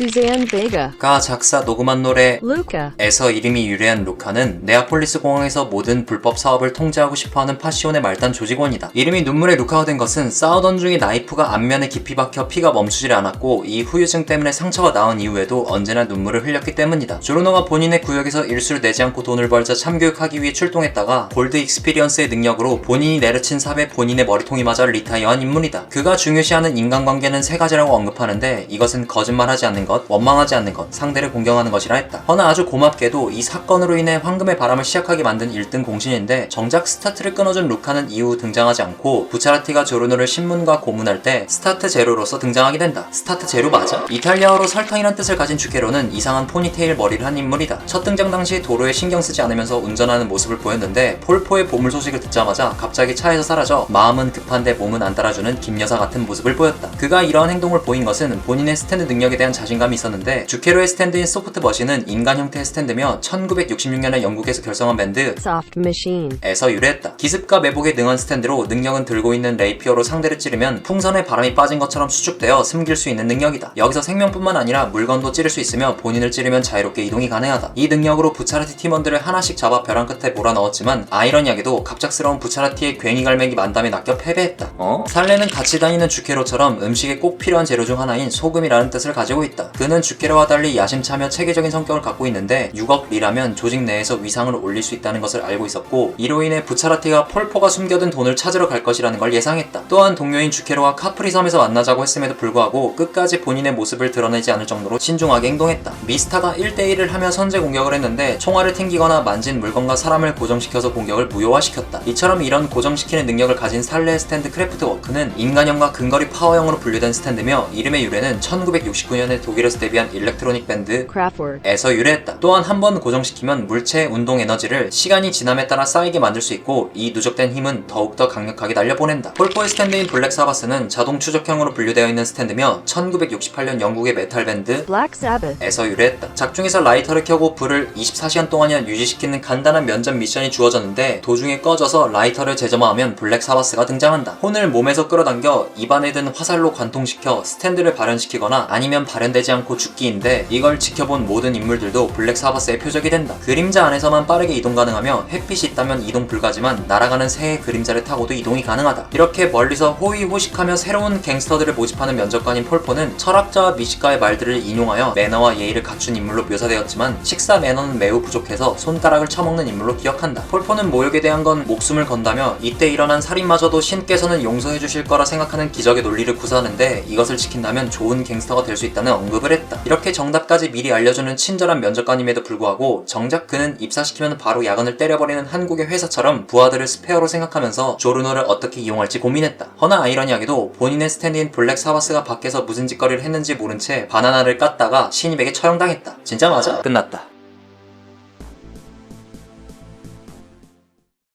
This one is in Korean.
Suzanne Vega, 가 작사 녹음한 노래 Luca, 에서 이름이 유래한 루카는 네아폴리스 공항에서 모든 불법 사업을 통제하고 싶어하는 파시온의 말단 조직원이다. 이름이 눈물의 루카가 된 것은 싸우던 중에 나이프가 앞면에 깊이 박혀 피가 멈추질 않았고 이 후유증 때문에 상처가 나은 이후에도 언제나 눈물을 흘렸기 때문이다. 조르노가 본인의 구역에서 일수를 내지 않고 돈을 벌자 참교육하기 위해 출동했다가 골드 익스피리언스의 능력으로 본인이 내려친 삽에 본인의 머리통이 맞아 리타이어한 인물이다. 그가 중요시하는 인간관계는 세 가지라고 언급하는데 이것은 거짓말하지 않는 것, 원망하지 않는 것, 상대를 공경하는 것이라 했다. 허나 아주 고맙게도 이 사건으로 인해 황금의 바람을 시작하게 만든 1등 공신인데 정작 스타트를 끊어준 루카는 이후 등장하지 않고 부차라티가 조르노를 신문과 고문할 때 스타트 제로로서 등장하게 된다. 스타트 제로 맞아? 이탈리아어로 설탕이란 뜻을 가진 주케로는 이상한 포니테일 머리를 한 인물이다. 첫 등장 당시 도로에 신경 쓰지 않으면서 운전하는 모습을 보였는데 폴포의 보물 소식을 듣자마자 갑자기 차에서 사라져 마음은 급한데 몸은 안 따라주는 김여사 같은 모습을 보였다. 그가 이러한 행동을 보인 것은 본인의 스탠드 능력에 대한 자신감 이 있었는데 주케로의 스탠드인 소프트 버시는 인간 형태의 스탠드며 1966년에 영국에서 결성한 밴드 Soft Machine, 에서 유래했다. 기습과 매복에 능한 스탠드로 능력은 들고 있는 레이피어로 상대를 찌르면 풍선에 바람이 빠진 것처럼 수축되어 숨길 수 있는 능력이다. 여기서 생명뿐만 아니라 물건도 찌를 수 있으며 본인을 찌르면 자유롭게 이동이 가능하다. 이 능력으로 부차라티 팀원들을 하나씩 잡아 벼랑 끝에 몰아넣었지만 아이러니하게도 갑작스러운 부차라티의 괭이 갈매기 만담에 낚여 패배했다. 어? 살레는 같이 다니는 주케로처럼 음식에 꼭 필요한 재료 중 하나인 소금이라는 뜻을 가지고 있다. 그는 주케로와 달리 야심차며 체계적인 성격을 갖고 있는데 6억 리라면 조직 내에서 위상을 올릴 수 있다는 것을 알고 있었고 이로 인해 부차라티가 폴포가 숨겨둔 돈을 찾으러 갈 것이라는 걸 예상했다. 또한 동료인 주케로와 카프리 섬에서 만나자고 했음에도 불구하고 끝까지 본인의 모습을 드러내지 않을 정도로 신중하게 행동했다. 미스타가 1대1을 하며 선제 공격을 했는데 총알을 튕기거나 만진 물건과 사람을 고정시켜서 공격을 무효화시켰다. 이처럼 이런 고정시키는 능력을 가진 살레 스탠드 크래프트 워크는 인간형과 근거리 파워형으로 분류된 스탠드며 이름의 유래는 1969년에 독일에서 데뷔한 일렉트로닉 밴드 Kraftwerk, 에서 유래했다. 또한 한 번 고정시키면 물체의 운동 에너지를 시간이 지남에 따라 쌓이게 만들 수 있고 이 누적된 힘은 더욱더 강력하게 날려보낸다. 폴포의 스탠드인 블랙 사바스는 자동 추적형으로 분류되어 있는 스탠드며 1968년 영국의 메탈 밴드 에서 유래했다. 작중에서 라이터를 켜고 불을 24시간 동안이나 유지시키는 간단한 면접 미션이 주어졌는데 도중에 꺼져서 라이터를 재점화하면 블랙 사바스가 등장한다. 혼을 몸에서 끌어당겨 입안에 든 화살로 관통시켜 스탠드를 발현시키거나 아니면 발현 되지 않고 죽기인데 이걸 지켜본 모든 인물들도 블랙 사바스의 표적이 된다. 그림자 안에서만 빠르게 이동 가능하며 햇빛이 있다면 이동 불가지만 날아가는 새의 그림자를 타고도 이동이 가능하다. 이렇게 멀리서 호의호식하며 새로운 갱스터들을 모집하는 면접관인 폴포는 철학자와 미식가의 말들을 인용하여 매너와 예의를 갖춘 인물로 묘사되었지만 식사 매너는 매우 부족해서 손가락을 쳐먹는 인물로 기억한다. 폴포는 모욕에 대한 건 목숨을 건다며 이때 일어난 살인마저도 신께서는 용서해 주실 거라 생각하는 기적의 논리를 구사하는데 이것을 지킨다면 좋은 갱스터가 될 수 있다는 언급을 했다. 이렇게 정답까지 미리 알려주는 친절한 면접관임에도 불구하고 정작 그는 입사시키면 바로 야근을 때려버리는 한국의 회사처럼 부하들을 스페어로 생각하면서 조르노를 어떻게 이용할지 고민했다. 허나 아이러니하게도 본인의 스탠드인 블랙 사바스가 밖에서 무슨 짓거리를 했는지 모른 채 바나나를 깠다가 신입에게 처형당했다. 진짜 맞아? 끝났다.